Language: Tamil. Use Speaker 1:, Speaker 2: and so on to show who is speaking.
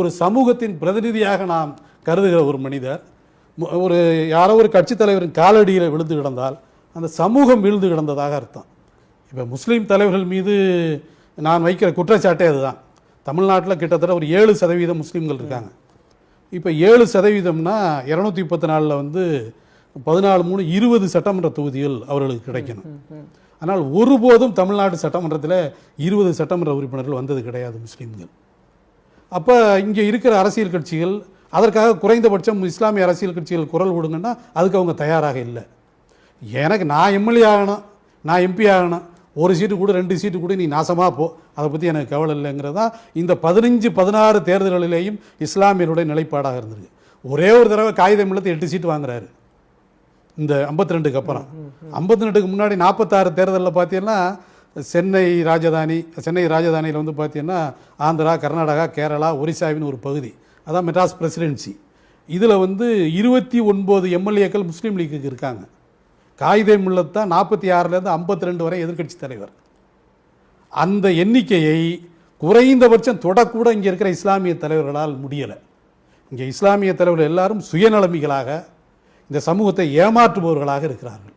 Speaker 1: ஒரு சமூகத்தின் பிரதிநிதியாக நாம் கருதுகிற ஒரு மனிதர் ஒரு யாரோ ஒரு கட்சித் தலைவரின் காலடியில் விழுந்து கிடந்தால் அந்த சமூகம் விழுந்து கிடந்ததாக அர்த்தம். இப்போ முஸ்லீம் தலைவர்கள் மீது நான் வைக்கிற குற்றச்சாட்டே அதுதான். தமிழ்நாட்டில் கிட்டத்தட்ட ஒரு ஏழு சதவீதம் முஸ்லீம்கள் இருக்காங்க. இப்போ ஏழு சதவீதம்னா இரநூத்தி முப்பத்தி நாலில் வந்து பதினாலு மூணு இருபது சட்டமன்ற தொகுதிகள் அவர்களுக்கு கிடைக்கணும். ஆனால் ஒருபோதும் தமிழ்நாடு சட்டமன்றத்தில் இருபது சட்டமன்ற உறுப்பினர்கள் வந்தது கிடையாது முஸ்லீம்கள். அப்போ இங்கே இருக்கிற அரசியல் கட்சிகள் அதற்காக குறைந்தபட்சம் இஸ்லாமிய அரசியல் கட்சிகள் குரல் கொடுங்கன்னா அதுக்கு அவங்க தயாராக இல்லை. எனக்கு நான் எம்எல்ஏ ஆகணும் நான் எம்பி ஆகணும் ஒரு சீட்டு கூட ரெண்டு சீட்டு கூட நீ நாசமாக போ. அதை பற்றி எனக்கு கவலை இல்லைங்கிறது தான் இந்த பதினஞ்சு பதினாறு தேர்தல்களிலேயும் இஸ்லாமியருடைய நிலைப்பாடாக இருந்திருக்கு. ஒரே ஒரு தடவை காகிதம் இல்லத்தை எட்டு சீட்டு வாங்குறாரு. இந்த 52 ரெண்டுக்கு அப்புறம். 52 ரெண்டுக்கு முன்னாடி நாற்பத்தாறு தேர்தலில் பார்த்தீங்கன்னா சென்னை ராஜதானி சென்னை ராஜதானியில் வந்து பார்த்தீங்கன்னா ஆந்திரா கர்நாடகா கேரளா ஒரிசாவின் ஒரு பகுதி. அதான் மெட்ராஸ் பிரசிடென்சி. இதில் வந்து இருபத்தி ஒன்பது எம்எல்ஏக்கள் முஸ்லீம் லீக்குக்கு இருக்காங்க. காகிதம் முல்லத் தான் நாற்பத்தி ஆறுலேருந்து ஐம்பத்தி ரெண்டு வரை எதிர்க்கட்சி தலைவர். அந்த எண்ணிக்கையை குறைந்தபட்சம் தொடக்கூட இங்கே இருக்கிற இஸ்லாமிய தலைவர்களால் முடியலை. இங்கே இஸ்லாமிய தலைவர்கள் எல்லாரும் சுயநலமிகளாக இந்த சமூகத்தை ஏமாற்றுபவர்களாக இருக்கிறார்கள்.